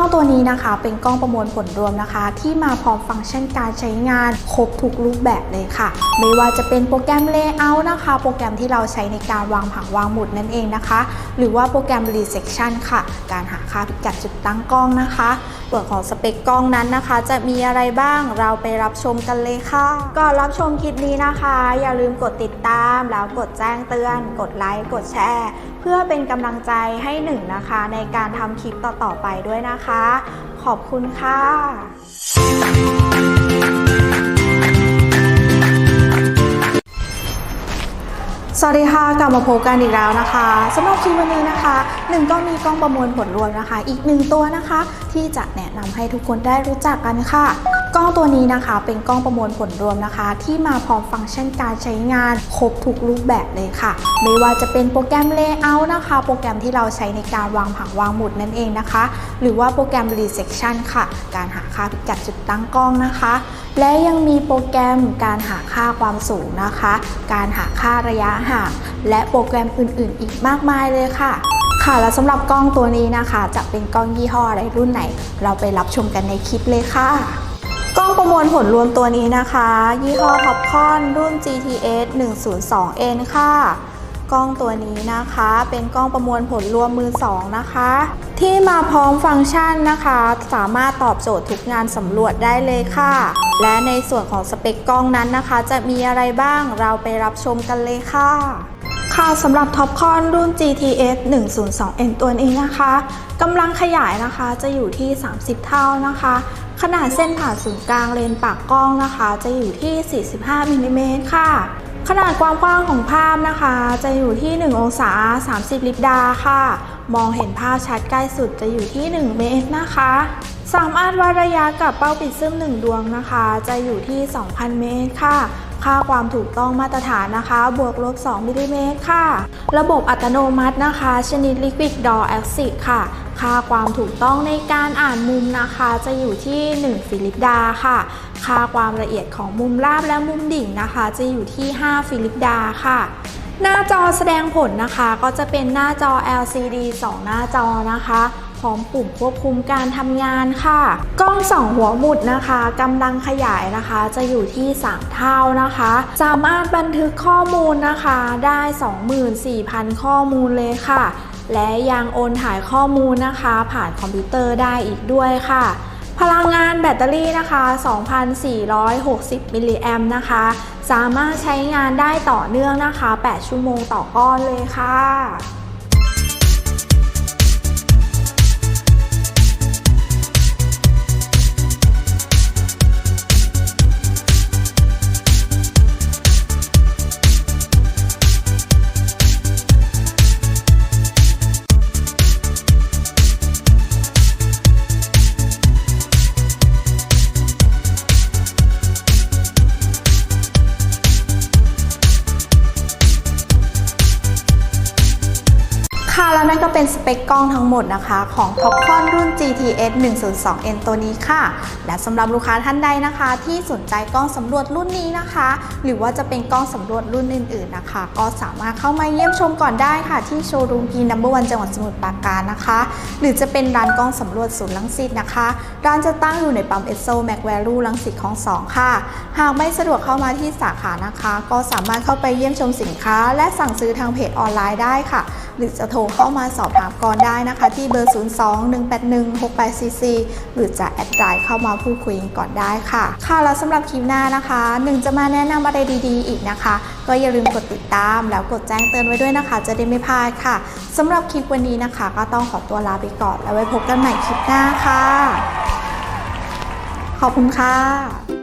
ล้องตัวนี้นะคะ เป็นกล้องประมวลผลรวมนะคะ ที่มาพร้อมฟังก์ชันการใช้งาน ครบทุกรูปแบบเลยค่ะ ไม่ว่าจะเป็นโปรแกรม Layout นะคะ โปรแกรมที่เราใช้ในการวางผังวางหมุดนั่นเองนะคะ หรือว่าโปรแกรม Resection ค่ะ การหาค่าพิกัดจุดตั้งกล้องนะคะ ส่วนของสเปคกล้องนั้นนะคะ จะมีอะไรบ้างเราไปรับชมกันเลยค่ะ ก่อนรับชมคลิปนี้นะคะ อย่าลืมกดติดตาม แล้วกดแจ้งเตือน กดไลค์กดแชร์ เพื่อเป็นกำลังใจให้หนึ่งนะคะ ในการทำคลิปต่อๆไปด้วยนะคะ ขอบคุณค่ะสวัสดีค่ะกลับมาพบกันอีกแล้วนะคะสำหรับคลิปวันนี้นะคะหนึ่งก็มีกล้องประมวลผลรวมนะคะ อีกหนึ่งตัวนะคะ ที่จะแนะนำให้ทุกคนได้รู้จักกันค่ะ กล้องตัวนี้นะคะ เป็นกล้องประมวลผลรวมนะคะ ที่มาพร้อมฟังก์ชันการใช้งาน ครบทุกรูปแบบเลยค่ะ ไม่ว่าจะเป็นโปรแกรม Layout นะคะ โปรแกรมที่เราใช้ในการวางผังวางหมุดนั่นเองนะคะ หรือว่าโปรแกรม Resection ค่ะ การหาค่าพิกัดจุดตั้งกล้องนะคะ และยังมีโปรแกรมการหาค่าความสูงนะคะ การหาค่าระยะห่างและโปรแกรมอื่น ๆ อีกมากมายเลยค่ะ ค่ะและสำหรับกล้องตัวนี้นะคะ จะเป็นกล้องยี่ห้ออะไรรุ่นไหน เราไปรับชมกันในคลิปเลยค่ะ กล้องประมวลผลรวมตัวนี้นะคะ ยี่ห้อท็อปคอนรุ่น GTS 102N ค่ะ กล้องตัวนี้นะคะ เป็นกล้องประมวลผลรวมมือสองนะคะ ที่มาพร้อมฟังก์ชันนะคะ สามารถตอบโจทย์ทุกงานสำรวจได้เลยค่ะ และในส่วนของสเปคกล้องนั้นนะคะ จะมีอะไรบ้างเราไปรับชมกันเลยค่ะ ค่ะสำหรับท็อปคอนรุ่น GTS 102N ตัวนี้นะคะกำลังขยายนะคะจะอยู่ที่ 30 เท่านะคะ ขนาดเส้นผ่าศูนย์กลางเลนส์ปากกล้องนะคะ จะอยู่ที่ 45มิลลิเมตรค่ะ ขนาดความกว้างของภาพนะคะ จะอยู่ที่ 1 องศา 30 ลิปดาค่ะ มองเห็นภาพชัดใกล้สุดจะอยู่ที่ 1 เมตรนะคะ สามารถวัดระยะกับเป้าปิดซึม1ดวงนะคะ จะอยู่ที่ 2,000 เมตรค่ะ ค่าความถูกต้องมาตรฐานนะคะ บวกลบ 2 มิลลิเมตรค่ะ ระบบอัตโนมัตินะคะ ชนิด Liquid Door Axis ค่ะ ค่าความถูกต้องในการอ่านมุมนะคะ จะอยู่ที่ 1 ฟิลิปดาค่ะ ค่าความละเอียดของมุมราบและมุมดิ่งนะคะ จะอยู่ที่ 5 ฟิลิปดาค่ะหน้าจอแสดงผลนะคะก็จะเป็นหน้าจอ LCD 2 หน้าจอนะคะ พร้อมปุ่มควบคุมการทำงานค่ะ กล้องส่องหัวหมุดนะคะกำลังขยายนะคะ จะอยู่ที่ 3 เท่านะคะ สามารถบันทึกข้อมูลนะคะได้ 24,000 ข้อมูลเลยค่ะ และยังโอนถ่ายข้อมูลนะคะ ผ่านคอมพิวเตอร์ได้อีกด้วยค่ะพลังงานแบตเตอรี่นะคะ 2,460 มิลลิแอมนะคะ สามารถใช้งานได้ต่อเนื่องนะคะ 8 ชั่วโมงต่อก้อนเลยค่ะ ค่ะแล้วนั่นก็เป็นสเปคกล้องทั้งหมดนะคะ ของ t o p c o n รุ่น GTS 102N ตัวนี้ค่ะ และสำหรับลูกค้าท่านใดนะคะ ที่สนใจกล้องสำรวจรุ่นนี้นะคะ หรือว่าจะเป็นกล้องสำรวจรุ่นอื่นๆนะคะ ก็สามารถเข้ามาเยี่ยมชมก่อนได้ค่ะ ที่โชว์รูมกีนัมเบอร์วันจังหวัดสมุทรปราการนะคะ หรือจะเป็นร้านกล้องสำรวจศูนย์ลังสิตนะคะ ร้านจะตั้งอยู่ในปั๊มเอสโซแมกแวลูลังสิตของสองค่ะ หากไม่สะดวกเข้ามาที่สาขานะคะ ก็สามารถเข้าไปเยี่ยมชมสินค้า และสั่งซื้อทางเพจออนไลน์ได้ค่ะ หรือจะโทรเข้ามาสอบถามก่อนได้นะคะ ที่เบอร์ 02-181-6844 หรือจะแอดไลน์เข้ามาพูดคุยกันก่อนได้ค่ะ ค่ะแล้วสำหรับคลิปหน้านะคะหนึ่งจะมาแนะนำอะไรดีๆ อีกนะคะ ก็อย่าลืมกดติดตามแล้วกดแจ้งเตือนไว้ด้วยนะคะ จะได้ไม่พลาดค่ะสำหรับคลิปวันนี้นะคะ ก็ต้องขอตัวลาไปก่อน แล้วไว้พบกันใหม่คลิปหน้าค่ะ ขอบคุณค่ะ